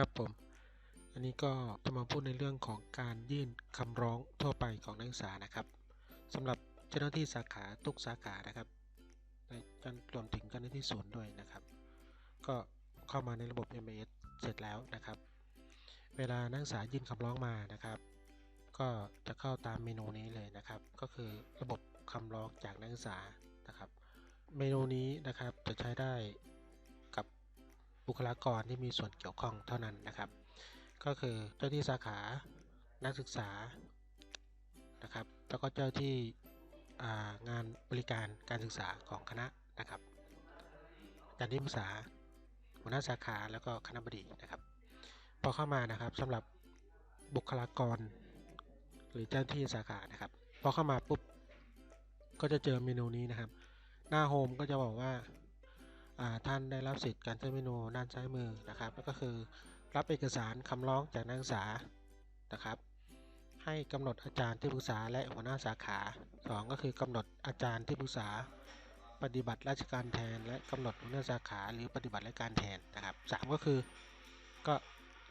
ครับผม อันนี้ก็จะมาพูดในเรื่องของการยื่นคำร้องทั่วไปของนักศึกษานะครับสำหรับเจ้าหน้าที่สาขาทุกสาขานะครับในการรวมถึงเจ้าหน้าที่ศูนย์ด้วยนะครับ ก็เข้ามาในระบบ MAS เสร็จแล้วนะครับ เวลานักศึกษายื่นคำร้องมานะครับ ก็จะเข้าตามเมนูนี้เลยนะครับ ก็คือระบบคำร้องจากนักศึกษานะครับ เมนูนี้นะครับจะใช้ได้ บุคลากรที่มีส่วนเกี่ยวข้องเท่านั้นนะครับ ก็คือเจ้าที่สาขานักศึกษานะครับแล้วก็เจ้าที่างานบริการการศึกษาของคณะนะครับอาจารย์ที่ปรึกษาหัวหน้าสาขาแล้วก็คณะบดีนะครับ พอเข้ามานะครับสำหรับบุคลากร หรือเจ้าที่สาขานะครับ พอเข้ามาปุ๊บก็จะเจอเมนูนี้นะครับ หน้าโฮมก็จะบอกว่า ท่านได้รับสิทธิ์การใช้เมนูด้านซ้ายมือนะครับก็คือรับเอกสารคำร้องจากนักศึกษานะครับ ให้กำหนดอาจารย์ที่ปรึกษาและหัวหน้าสาขาสองก็คือกำหนดอาจารย์ที่ปรึกษา ปฏิบัติราชการแทน และกำหนดหัวหน้าสาขาหรือปฏิบัติราชการแทนนะครับสามก็คือก็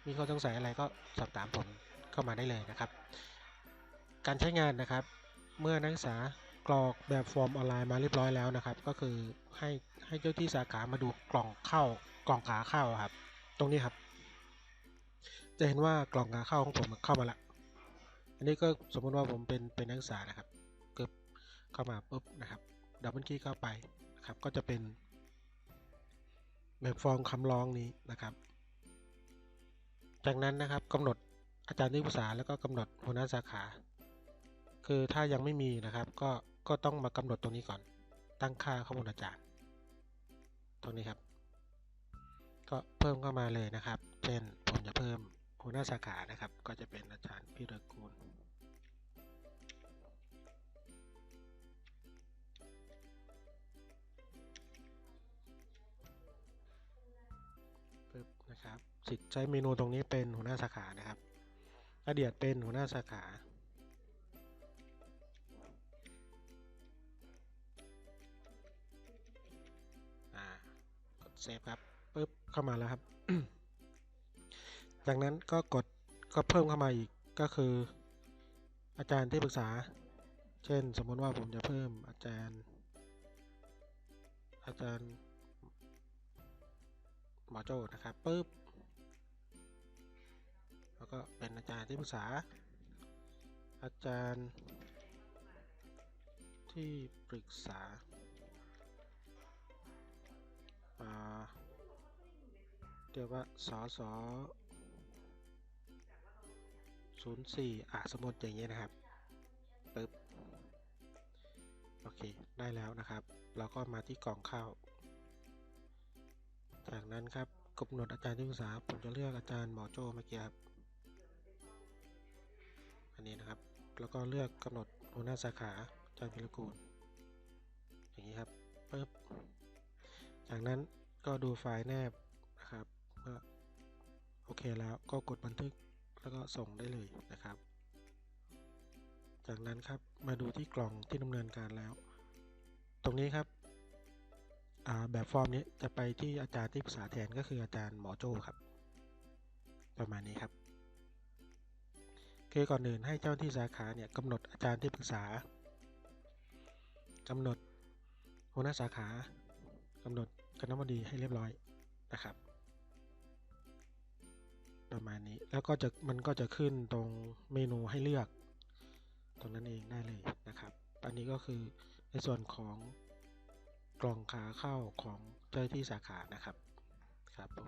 มีข้อสงสัยอะไรก็สอบถามผมเข้ามาได้เลยนะครับ การใช้งานนะครับ เมื่อนักศึกษา กรอกแบบฟอร์มออนไลน์มาเรียบร้อยแล้วนะครับ ก็คือให้ให้เจ้าที่สาขามาดูกล่องเข้ากล่องขาเข้าครับ ตรงนี้ครับ จะเห็นว่ากล่องขาเข้าของผมเข้ามาละอันนี้ก็สมมติว่าผมเป็นเป็นนักศึกษานะครับกึบเข้ามาปุ๊บนะครับดับเบิลคลิกเข้าไปนะครับก็จะเป็น แบบฟอร์มคำร้องนี้นะครับ จากนั้นนะครับกำหนดอาจารย์ที่ปรึกษาแล้วก็กำหนดหัวหน้าสาขา คือถ้ายังไม่มีนะครับก็ ก็ต้องมากำหนดตรงนี้ก่อน ตั้งค่าข้อมูลอาจารย์ ตรงนี้ครับ ก็เพิ่มเข้ามาเลยนะครับ เช่นผมจะเพิ่มหัวหน้าสาขานะครับ ก็จะเป็นอาจารย์พิรกูลปึ๊บนะครับสิทธิ์ใช้เมนูตรงนี้เป็นหัวหน้าสาขานะครับระเดียดเป็นหัวหน้าสาขา เซฟครับปึ๊บเข้ามาแล้วครับ จากนั้นก็กดก็เพิ่มเข้ามาอีกก็คือ อาจารย์ที่ปรึกษา เช่น สมมติว่าผมจะเพิ่มอาจารย์ อาจารย์หมอโจ้นะครับปึ๊บแล้วก็เป็นอาจารย์ที่ปรึกษา อาจารย์ที่ปรึกษา เรียกว่าสอสอศูนย์สี่อะสมมติอย่างนี้นะครับปึ๊บโอเค ได้แล้วนะครับ เราก็มาที่กล่องข้าวจากนั้นครับกำหนดอาจารย์ที่ปรึกษาผมจะเลือกอาจารย์หมอโจเมื่อกี้ครับ อันนี้นะครับ แล้วก็เลือกกำหนดหัวหน้าสาขาอาจารย์พิรกูล อย่างนี้ครับปึ๊บ จากนั้นก็ดูไฟล์แนบ ก็โอเคแล้วก็กดบันทึกแล้วก็ส่งได้เลยนะครับ จากนั้นครับมาดูที่กล่องที่ดำเนินการแล้ว ตรงนี้ครับแบบฟอร์มนี้จะไปที่อาจารย์ที่ปรึกษาแทนก็คืออาจารย์หมอโจ้ครับ ประมาณนี้ครับคือก่อนอื่นให้เจ้าที่สาขาเนี่ยกำหนดอาจารย์ที่ปรึกษากำหนดหัวหน้าสาขากำหนดคณะบดีให้เรียบร้อยนะครับ ประมาณนี้ แล้วก็จะมันก็จะขึ้นตรงเมนูให้เลือก ตรงนั้นเองได้เลยนะครับ อันนี้ก็คือในส่วนของกล่องขาเข้าของเจ้าที่สาขานะครับครับผม